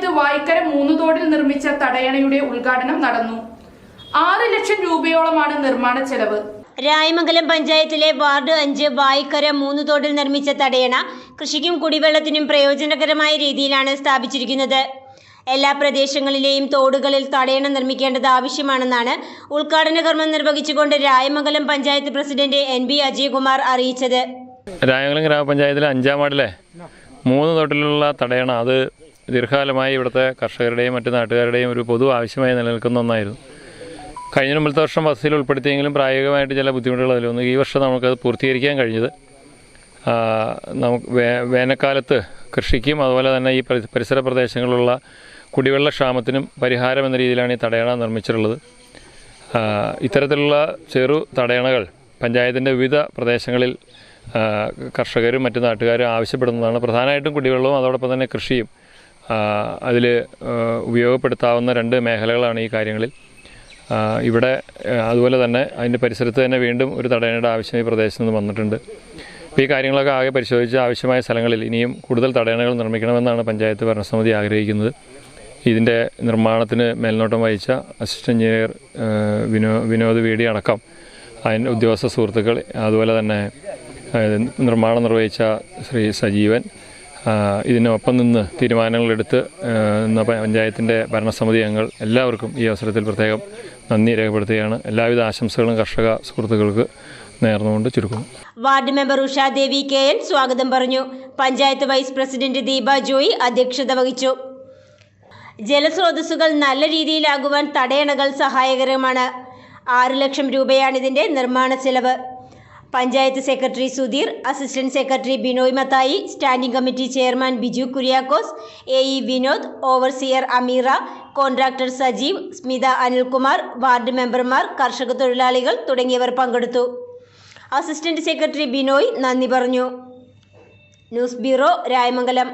പഞ്ചായത്ത് വായ്ക്കര മൂന്നുതോടിൽ നിർമ്മിച്ച തടയണയുടെ ഉദ്ഘാടനം നടന്നു. ആറ് ലക്ഷം രൂപയോളമാണ് നിർമ്മാണ ചെലവ്. രായമംഗലം പഞ്ചായത്തിലെ വാർഡ് അഞ്ച് വായിക്കര മൂന്ന് തോടിൽ നിർമ്മിച്ച തടയണ കൃഷിക്കും കുടിവെള്ളത്തിനും പ്രയോജനകരമായ രീതിയിലാണ് സ്ഥാപിച്ചിരിക്കുന്നത്. എല്ലാ പ്രദേശങ്ങളിലെയും തോടുകളിൽ തടയണ നിർമ്മിക്കേണ്ടത് ആവശ്യമാണെന്നാണ് ഉദ്ഘാടന കർമ്മം നിർവഹിച്ചുകൊണ്ട് Rayamangalam panchayat president N B Ajayakumar അറിയിച്ചത്. രായമംഗലം ഗ്രാമപഞ്ചായത്തിലെ അഞ്ചാം വാർഡിലെ മൂന്ന് തൊട്ടിലുള്ള തടയണ അത് ദീർഘകാലമായി ഇവിടുത്തെ കർഷകരുടെയും മറ്റു നാട്ടുകാരുടെയും ഒരു പൊതു ആവശ്യമായി നിലനിൽക്കുന്ന ഒന്നായിരുന്നു. കഴിഞ്ഞ മുമ്പത്തെ വർഷം പദ്ധതിയിൽ ഉൾപ്പെടുത്തിയെങ്കിലും പ്രായോഗികമായിട്ട് ചില ബുദ്ധിമുട്ടുകൾ അതിലൊന്ന്. ഈ വർഷം നമുക്കത് പൂർത്തീകരിക്കാൻ കഴിഞ്ഞത് നമുക്ക് വേ വേനൽക്കാലത്ത് കൃഷിക്കും അതുപോലെ തന്നെ ഈ പരി- പരിസര പ്രദേശങ്ങളിലുള്ള കുടിവെള്ള ക്ഷാമത്തിനും പരിഹാരം എന്ന രീതിയിലാണ് ഈ തടയണ നിർമ്മിച്ചിട്ടുള്ളത്. ഇത്തരത്തിലുള്ള ചെറു തടയണകൾ പഞ്ചായത്തിന്റെ വിവിധ പ്രദേശങ്ങളിൽ കർഷകരും മറ്റു നാട്ടുകാരും ആവശ്യപ്പെടുന്നതാണ്. പ്രധാനമായിട്ടും കുടിവെള്ളവും അതോടൊപ്പം തന്നെ കൃഷിയും. അതിൽ ഉപയോഗപ്പെടുത്താവുന്ന രണ്ട് മേഖലകളാണ് ഈ കാര്യങ്ങളിൽ. ഇവിടെ അതുപോലെ തന്നെ അതിന്റെ പരിസരത്ത് തന്നെ വീണ്ടും ഒരു തടയണയുടെ ആവശ്യം ഈ പ്രദേശത്ത് നിന്ന് വന്നിട്ടുണ്ട്. അപ്പോൾ ഈ കാര്യങ്ങളൊക്കെ ആകെ പരിശോധിച്ച് ആവശ്യമായ സ്ഥലങ്ങളിൽ ഇനിയും കൂടുതൽ തടയണകൾ നിർമ്മിക്കണമെന്നാണ് പഞ്ചായത്ത് ഭരണസമിതി ആഗ്രഹിക്കുന്നത്. ഇതിന്റെ നിർമ്മാണത്തിന് മേൽനോട്ടം വഹിച്ച അസിസ്റ്റന്റ് എഞ്ചിനീയർ വിനോ വിനോദ് വീടി അടക്കം അതിന്റെ ഉദ്യോഗസ്ഥ സുഹൃത്തുക്കൾ അതുപോലെ തന്നെ നിർമ്മാണം നിർവഹിച്ച ശ്രീ സജീവൻ ഇതിനൊപ്പം നിന്ന് തീരുമാനങ്ങളെടുത്ത് ഇന്ന് പഞ്ചായത്തിന്റെ ഭരണസമിതി അംഗങ്ങൾ എല്ലാവർക്കും ഈ അവസരത്തിൽ പ്രത്യേകം നന്ദി രേഖപ്പെടുത്തുകയാണ്. എല്ലാവിധ ആശംസകളും കർഷക സുഹൃത്തുക്കൾക്ക് നേർന്നുകൊണ്ട് ചുരുക്കുന്നു. Ward member Ushadevi K N സ്വാഗതം പറഞ്ഞു. പഞ്ചായത്ത് വൈസ് പ്രസിഡന്റ് ദീപ ജോയി അധ്യക്ഷത വഹിച്ചു. ജലസ്രോതസ്സുകൾ നല്ല രീതിയിലാകുവാൻ തടയണകൾ സഹായകരമാണ്. ആറ് ലക്ഷം രൂപയാണ് ഇതിന്റെ നിർമ്മാണ ചെലവ്. Panchayat secretary Sudheer assistant secretary Binoy Mathai standing committee chairman Biju Kuriakose A E Vinod overseer Ameera contractor Sajeev Smitha Anilkumar ward മെമ്പർമാർ കർഷക തൊഴിലാളികൾ തുടങ്ങിയവർ പങ്കെടുത്തു. അസിസ്റ്റന്റ് സെക്രട്ടറി ബിനോയ് നന്ദി പറഞ്ഞു. News bureau Rayamangalam.